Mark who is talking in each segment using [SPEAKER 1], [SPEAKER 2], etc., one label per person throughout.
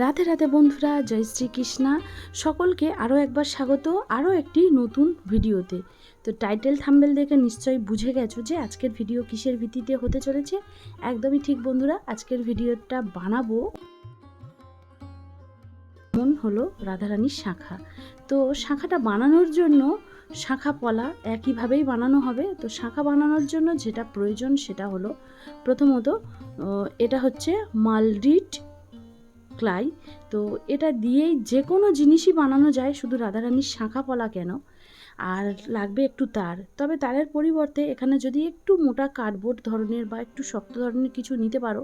[SPEAKER 1] রাধে রাধে বন্ধুরা, জয় শ্রীকৃষ্ণা। সকলকে আরও একবার স্বাগত, আরও একটি নতুন ভিডিওতে। তো টাইটেল থাম্বেল দেখে নিশ্চয়ই বুঝে গেছো যে আজকের ভিডিও কিসের ভিত্তিতে হতে চলেছে? একদমই ঠিক বন্ধুরা, আজকের ভিডিওটা বানাবো মন হলো রাধারানীর শাখা। তো শাখাটা বানানোর জন্য শাখা পলা একইভাবেই বানানো হবে। তো শাখা বানানোর জন্য যেটা প্রয়োজন সেটা হলো প্রথমত এটা হচ্ছে মালডিট ক্লাই। তো এটা দিয়েই যে কোনো জিনিসই বানানো যায়, শুধু রাধারানীর শাঁখা পলা কেন? আর লাগবে একটু তার। তবে তারের পরিবর্তে এখানে যদি একটু মোটা কার্ডবোর্ড ধরনের বা একটু শক্ত ধরনের কিছু নিতে পারো,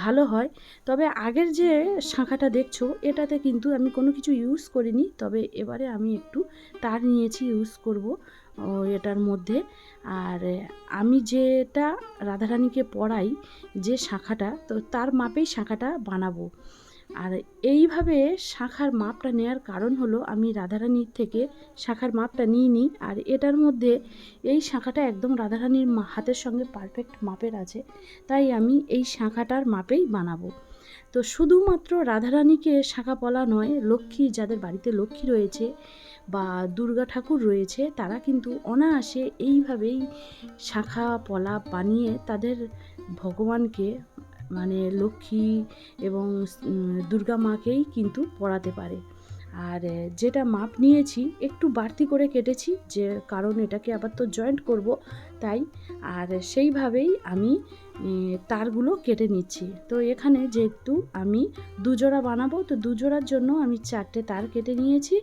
[SPEAKER 1] ভালো হয়। তবে আগের যে শাঁখাটা দেখছ, এটাতে কিন্তু আমি কোনো কিছু ইউজ করিনি। তবে এবারে আমি একটু তার নিয়েছি ইউজ করব এটার মধ্যে। আর আমি যেটা রাধারানীকে পড়াই যে শাঁখাটা, তো তার মাপেই শাঁখাটা বানাবো। আর এইভাবে শাখার মাপটা নেওয়ার কারণ হলো আমি রাধারানীর থেকে শাখার মাপটা নিই নি আর এটার মধ্যে এই শাখাটা একদম রাধারানীর হাতের সঙ্গে পারফেক্ট মাপের আছে। তাই আমি এই শাখাটার মাপেই বানাবো। তো শুধুমাত্র রাধারানীকে শাখা পলা নয়, লক্ষ্মী, যাদের বাড়িতে লক্ষ্মী রয়েছে বা দুর্গা ঠাকুর রয়েছে, তারা কিন্তু অনায়াসে এইভাবেই শাখা পলা বানিয়ে তাদের ভগবানকে মানে লক্ষ্মী এবং দুর্গা মাকেই কিন্তু পড়াতে পারে। আর যেটা মাপ নিয়েছি, একটু বাড়তি করে কেটেছি যে কারণ এটাকে আবার তো জয়েন্ট করব তাই। আর সেইভাবেই আমি তারগুলো কেটে নিচ্ছি। তো এখানে যেহেতু আমি দুজোড়া বানাবো, তো দুজোড়ার জন্য আমি চারটে তার কেটে নিয়েছি।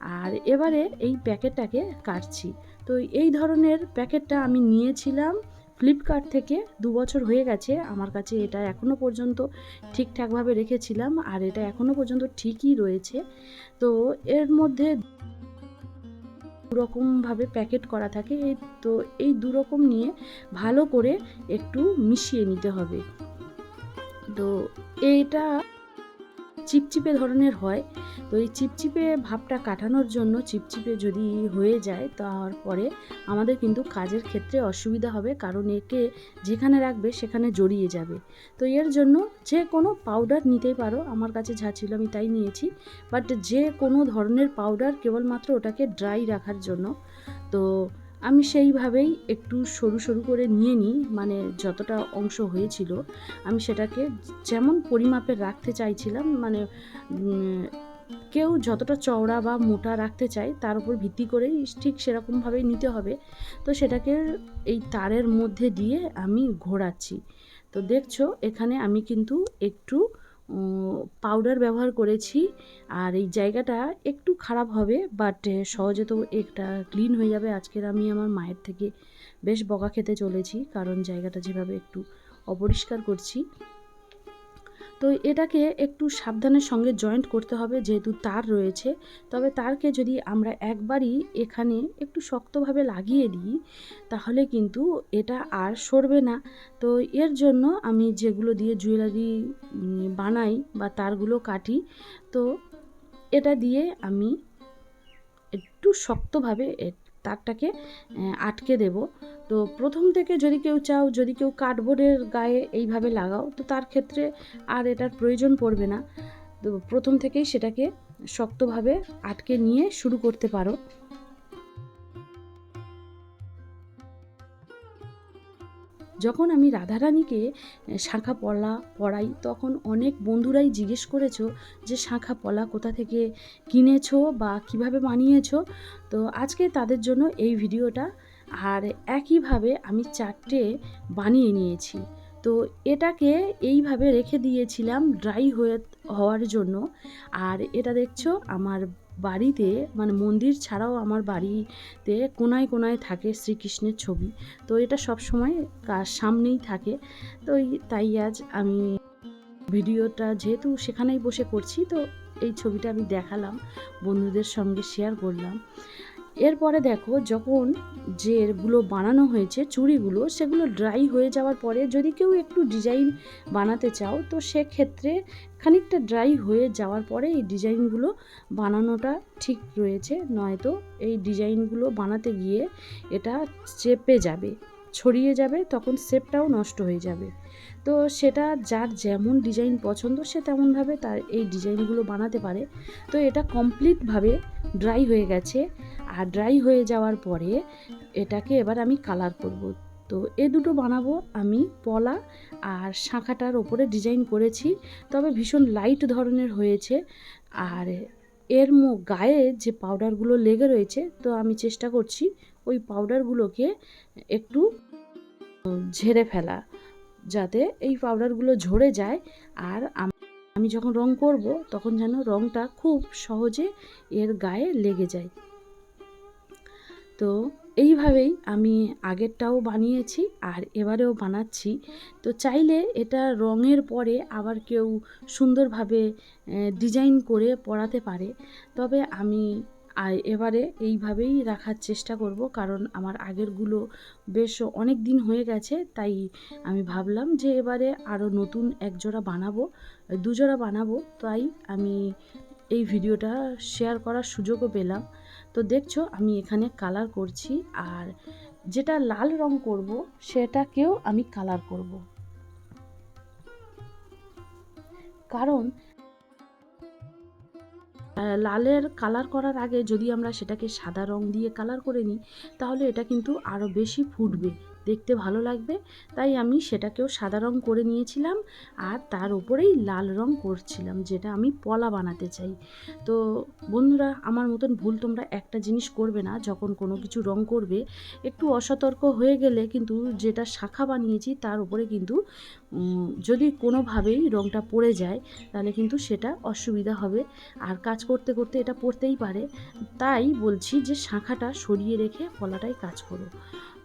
[SPEAKER 1] আর এবারে এই প্যাকেটটাকে কাটছি। তো এই ধরনের প্যাকেটটা আমি নিয়েছিলাম ফ্লিপকার্ট থেকে দু বছর হয়ে গেছে, আমার কাছে এটা এখনও পর্যন্ত ঠিকঠাকভাবে রেখেছিলাম আর এটা এখনও পর্যন্ত ঠিকই রয়েছে। তো এর মধ্যে দুরকমভাবে প্যাকেট করা থাকে, এই তো এই দুরকম নিয়ে ভালো করে একটু মিশিয়ে নিতে হবে। তো এইটা চিপচিপে ধরনের হয়। তো এই চিপচিপে ভাবটা কাটানোর জন্য চিপচিপে যদি হয়ে যায়, তারপরে আমাদের কিন্তু কাজের ক্ষেত্রে অসুবিধা হবে, কারণ একে যেখানে রাখবে সেখানে জড়িয়ে যাবে। তো এর জন্য যে কোনো পাউডার নিতেই পারো, আমার কাছে যা ছিল আমি তাই নিয়েছি। বাট যে কোনো ধরনের পাউডার কেবলমাত্র ওটাকে ড্রাই রাখার জন্য। তো আমি সেইভাবেই একটু সরু সরু করে নিয়ে নিই মানে যতটা অংশ হয়েছিল। আমি সেটাকে যেমন পরিমাপের রাখতে চাইছিলাম মানে কেউ যতটা চওড়া বা মোটা রাখতে চায়, তার উপর ভিত্তি করেই ঠিক সেরকমভাবেই নিতে হবে। তো সেটাকে এই তারের মধ্যে দিয়ে আমি ঘোরাচ্ছি। তো দেখছ, এখানে আমি কিন্তু একটু পাউডার ব্যবহার করেছি, আর এই জায়গাটা একটু খারাপ হবে বাট সহজে তো একটা ক্লিন হয়ে যাবে। আজকের আমি আমার মায়ের থেকে বেশ বকা খেতে চলেছি, কারণ জায়গাটা যেভাবে একটু অপরিষ্কার করছি। তো এটাকে একটু সাবধানের সঙ্গে জয়েন্ট করতে হবে যেহেতু তার রয়েছে। তবে তারকে যদি আমরা একবারই এখানে একটু শক্তভাবে লাগিয়ে দিই, তাহলে কিন্তু এটা আর সরবে না। তো এর জন্য আমি যেগুলো দিয়ে জুয়েলারি বানাই বা তারগুলো কাটি, তো এটা দিয়ে আমি একটু শক্তভাবে তারটাকে আটকে দেব। তো প্রথম থেকে যদি কেউ চাও, যদি কেউ কার্ডবোর্ডের গায়ে এইভাবে লাগাও, তো তার ক্ষেত্রে আর এটার প্রয়োজন পড়বে না। তো প্রথম থেকেই সেটাকে শক্তভাবে আটকে নিয়ে শুরু করতে পারো। যখন আমি রাধারানীকে শাঁখা পলা, পড়াই, তখন অনেক বন্ধুরাই জিজ্ঞেস করেছ যে, শাঁখা পলা কোথা থেকে কিনেছো বা কীভাবে বানিয়েছো? তো আজকে তাদের জন্য এই ভিডিওটা, আর একইভাবে আমি চারটে বানিয়ে নিয়েছি। তো এটাকে এইভাবে রেখে দিয়েছিলাম ড্রাই হয়ে, হওয়ার জন্য। আর এটা দেখছ, আমার বাড়িতে মানে মন্দির ছাড়াও আমার বাড়িতে কোনায় কোনায় থাকে শ্রীকৃষ্ণের ছবি। তো এটা সব সময় সামনেই থাকে। তো তাই আজ আমি ভিডিওটা যেহেতু সেখানেই বসে করছি, তো এই ছবিটা আমি দেখালাম, বন্ধুদের সঙ্গে শেয়ার করলাম। এরপরে দেখো যখন যেগুলো বানানো হয়েছে, চুড়িগুলো, সেগুলো ড্রাই হয়ে যাওয়ার পরে যদি কেউ একটু ডিজাইন বানাতে চাও, তো সেক্ষেত্রে খানিকটা ড্রাই হয়ে যাওয়ার পরে এই ডিজাইনগুলো বানানোটা ঠিক রয়েছে। নয়তো এই ডিজাইনগুলো বানাতে গিয়ে এটা চেপে যাবে। ছড়িয়ে যাবে, তখন শেপটাও নষ্ট হয়ে যাবে। তো সেটা যার যেমন ডিজাইন পছন্দ, সে তেমনভাবে তার এই ডিজাইনগুলো বানাতে পারে। তো এটা কমপ্লিটভাবে ড্রাই হয়ে গেছে। আর ড্রাই হয়ে যাওয়ার পরে এটাকে এবার আমি কালার করব। তো এ দুটো বানাবো আমি পলা আর শাঁখাটার ওপরে ডিজাইন করেছি। তবে ভীষণ লাইট ধরনের হয়েছে। আর এর মো, গায়ে যে পাউডারগুলো লেগে রয়েছে, তো আমি চেষ্টা করছি ওই পাউডারগুলোকে একটু ঝেড়ে ফেলা, যাতে এই পাউডারগুলো ঝরে যায়। আর আমি যখন রং করব, তখন যেন রংটা খুব সহজে এর গায়ে লেগে যায়। তো এইভাবেই আমি আগেরটাও বানিয়েছি আর এবারেও বানাচ্ছি। তো চাইলে এটা রঙের পরে আবার কেউ সুন্দরভাবে ডিজাইন করে পরাতে পারে। তবে আমি আর এবারে এইভাবেই রাখার চেষ্টা করব কারণ আমার আগেরগুলো বেশ অনেক দিন হয়ে গেছে, তাই আমি ভাবলাম যে এবারে আরও নতুন এক জোড়া বানাবো, দুজোড়া বানাবো। তাই আমি এই ভিডিওটা শেয়ার করার সুযোগও পেলাম। তো দেখছ আমি এখানে কালার করছি আর যেটা লাল রং করব সেটাকেও আমি কালার করব। কারণ লালের কালার করার আগে যদি আমরা সেটাকে সাদা রং দিয়ে কালার করে নিই, তাহলে এটা কিন্তু আরও বেশি ফুটবে। দেখতে ভালো লাগবে। তাই আমি সেটাকেও সাদা রং করে নিয়েছিলাম আর তার উপরেই লাল রং করছিলাম, যেটা আমি পলা বানাতে চাই। তো বন্ধুরা, আমার মতন ভুল তোমরা একটা জিনিস করবে না, যখন কোনো কিছু রং করবে, একটু অসতর্ক হয়ে গেলে কিন্তু যেটা শাখা বানিয়েছি তার উপরে কিন্তু যদি কোনোভাবেই রংটা পড়ে যায়, তাহলে কিন্তু সেটা অসুবিধা হবে। আর কাজ করতে করতে এটা পড়তেই পারে। তাই বলছি যে শাঁখাটা সরিয়ে রেখে পলাটাই কাজ করো।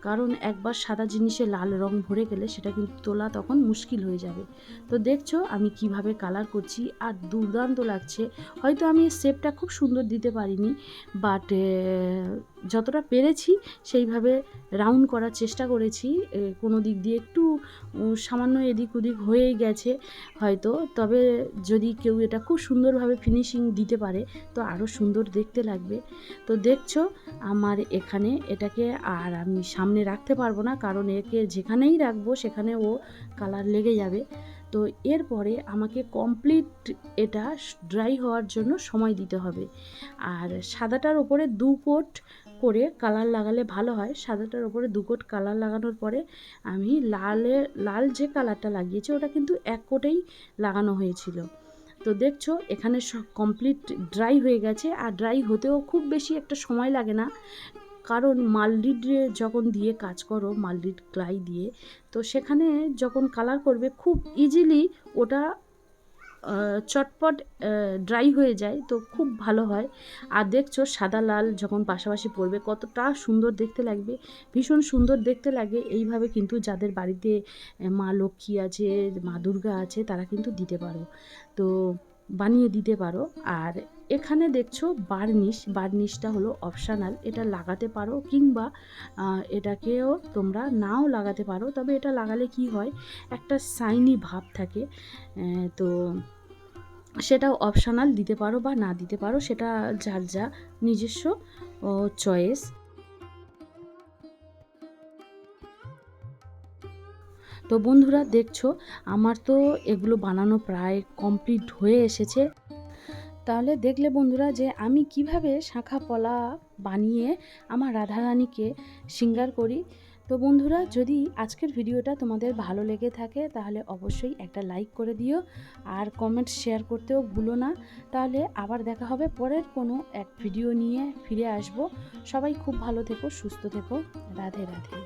[SPEAKER 1] কারণ একবার সাদা জিনিসে লাল রং ভরে গেলে সেটা কিন্তু তোলা তখন মুশকিল হয়ে যাবে। তো দেখছ আমি কীভাবে কালার করছি আর দুর্দান্ত লাগছে। হয়তো আমি শেপটা খুব সুন্দর দিতে পারিনি বাট যতটা পেরেছি সেইভাবে রাউন্ড করার চেষ্টা করেছি। কোনো দিক দিয়ে একটু সামান্য এদিক ওদিক হয়েই গেছে হয়তো। তবে যদি কেউ এটা খুব সুন্দরভাবে ফিনিশিং দিতে পারে, তো আরও সুন্দর দেখতে লাগবে। তো দেখছ, আমার এখানে এটাকে আর আমি সামনে রাখতে পারব না, কারণ একে যেখানেই রাখব সেখানে ও কালার লেগে যাবে। তো এরপরে আমাকে কমপ্লিট এটা ড্রাই হওয়ার জন্য সময় দিতে হবে। আর সাদাটার ওপরে দু কোট করে কালার লাগালে ভালো হয়। সাদাটার ওপরে দু কোট কালার লাগানোর পরে আমি লালে, লাল যে কালারটা লাগিয়েছি ওটা কিন্তু এক কোটেই লাগানো হয়েছিল। তো দেখছ, এখানে কমপ্লিট ড্রাই হয়ে গেছে। আর ড্রাই হতেও খুব বেশি একটা সময় লাগে না। কারণ মালডিড যখন দিয়ে কাজ করো, মালডিড ক্লাই দিয়ে, তো সেখানে যখন কালার করবে, খুব ইজিলি ওটা চটপট ড্রাই হয়ে যায়, তো খুব ভালো হয়। আর দেখছ, সাদা লাল যখন পাশাপাশি পড়বে, কতটা সুন্দর দেখতে লাগবে, ভীষণ সুন্দর দেখতে লাগে। এইভাবে কিন্তু যাদের বাড়িতে মা লক্ষ্মী আছে, মা দুর্গা আছে, তারা কিন্তু দিতে পারো। তো বানিয়ে দিতে পারো। আর এখানে দেখছ বার্নিশ, বার্নিশটা হলো অপশানাল এটা লাগাতে পারো কিংবা এটাকেও তোমরা নাও লাগাতে পারো। তবে এটা লাগালে কি হয়, একটা সাইনি ভাব থাকে তো সেটাও অপশানাল দিতে পারো বা না দিতে পারো, সেটা যার যা নিজস্ব চয়েস তো বন্ধুরা দেখছ, আমার তো এগুলো বানানো প্রায় কমপ্লিট হয়ে এসেছে। তাহলে দেখলে বন্ধুরা যে আমি কীভাবে শাঁখা পলা বানিয়ে আমার রাধারানীকে সিঙ্গার করি। তো বন্ধুরা যদি আজকের ভিডিওটা তোমাদের ভালো লেগে থাকে তাহলে অবশ্যই একটা লাইক করে দিও আর কমেন্ট শেয়ার করতেও ভুলো না। তাহলে আবার দেখা হবে পরের কোনো এক ভিডিও নিয়ে ফিরে আসব। সবাই খুব ভালো থেকো, সুস্থ থেকো। রাধে রাধে।